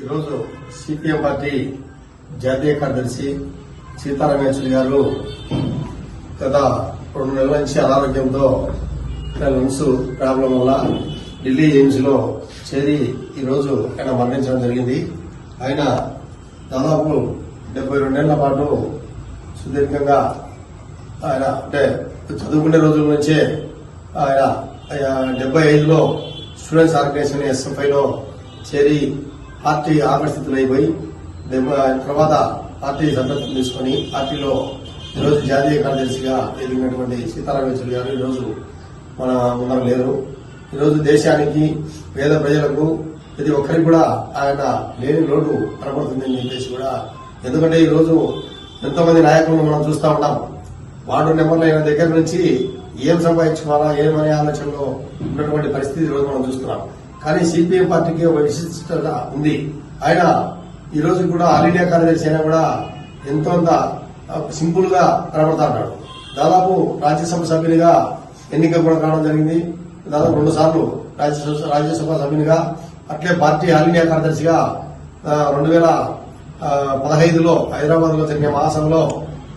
ఈరోజు CPM party జాతీయ కార్యదర్శి సీతారాం యేచూరి గారు గత రెండు నెలల నుంచి అనారోగ్యంతో లంగ్స్ ప్రాబ్లం వల్ల ఢిల్లీ ఎయిమ్స్లో చేరి ఈరోజు ఆయన మరణించడం జరిగింది. ఆయన దాదాపు డెబ్బై రెండేళ్ళ పాటు సుదీర్ఘంగా ఆయన అంటే చదువుకునే రోజుల నుంచే ఆయన డెబ్బై ఐదులో స్టూడెంట్స్ ఆర్గనైజేషన్ ఎస్ఎఫ్ఐలో చేరి పార్టీ ఆకర్షితులైపోయి తర్వాత పార్టీ సభ్యత్వం తీసుకొని పార్టీలో ఈరోజు జాతీయ కార్యదర్శిగా ఎదిగినటువంటి సీతారాం యేచూరి గారు ఈరోజు మన ముందర లేరు. ఈరోజు దేశానికి పేద ప్రజలకు ప్రతి ఒక్కరికి కూడా ఆయన లేని లోటు కనబడుతుందని చెప్పేసి కూడా ఎందుకంటే ఈరోజు ఎంతోమంది నాయకులను మనం చూస్తూ ఉంటాం. వార్డు నెంబర్లు అయిన దగ్గర నుంచి ఏం సంపాదించుకోవాలా ఏమనే ఆలోచనలో ఉన్నటువంటి పరిస్థితి ఈరోజు మనం చూస్తున్నాం. కానీ సిపిఎం పార్టీకి ఒక విశిష్టత ఉంది. ఆయన ఈరోజు కూడా ఆల్ ఇండియా కార్యదర్శి అయినా కూడా ఎంతో అంత సింపుల్గా కనబడతా ఉన్నాడు. దాదాపు రాజ్యసభ సభ్యునిగా ఎన్నిక కూడా కావడం జరిగింది. దాదాపు రెండు సార్లు రాజ్యసభ రాజ్యసభ సభ్యునిగా అట్లే పార్టీ ఆల్ ఇండియా కార్యదర్శిగా రెండు వేల పదహైదులో హైదరాబాద్లో జరిగిన మహాసభలో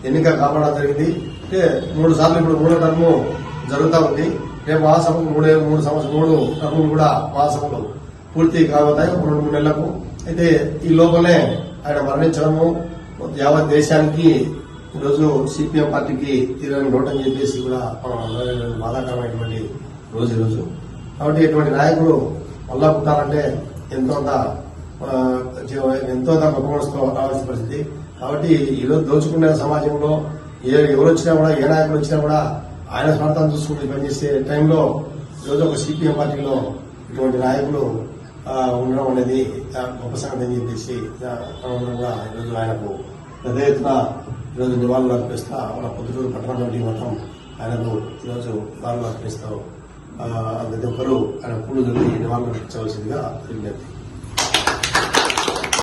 ఎన్నిక కావడం జరిగింది. అంటే మూడు సార్లు ఇప్పుడు మూడో టర్ము జరుగుతూ ఉంది. రేపు వాసము మూడే మూడు సంవత్సరం మూడు టర్ములు కూడా వాసములు పూర్తి కాబోతాయి ఒక రెండు మూడు నెలలకు. అయితే ఈ లోపలే ఆయన మరణించడము యావత్ దేశానికి ఈరోజు సిపిఎం పార్టీకి తీరని లోటు చెప్పేసి కూడా మనం బాధాకరమైనటువంటి రోజు ఈరోజు. కాబట్టి ఇటువంటి నాయకుడు మళ్ళా పుట్టాలంటే ఎంతో ఎంతో అంత గొప్ప రావాల్సిన పరిస్థితి. కాబట్టి ఈరోజు దోచుకునే సమాజంలో ఏ ఎవరు వచ్చినా కూడా ఏ నాయకులు వచ్చినా కూడా ఆయన స్వార్థాలు చూసుకుంటూ పనిచేసే టైంలో ఈరోజు ఒక సిపిఎం పార్టీలో ఇటువంటి నాయకులు ఉండడం అనేది గొప్ప సంగతి అని చెప్పేసి అనుగుణంగా ఈరోజు ఆయనకు పెద్ద ఎత్తున ఈరోజు నివాళులు అర్పిస్తా మన పొద్దుటూరు పట్టణ కమిటీ మొత్తం ఆయనకు ఈరోజు నివాళులు అర్పిస్తారు ప్రతి ఒక్కరూ ఆయన పూలు జరిగి నివాళులు అర్పించవలసిందిగా విజ్ఞప్తి.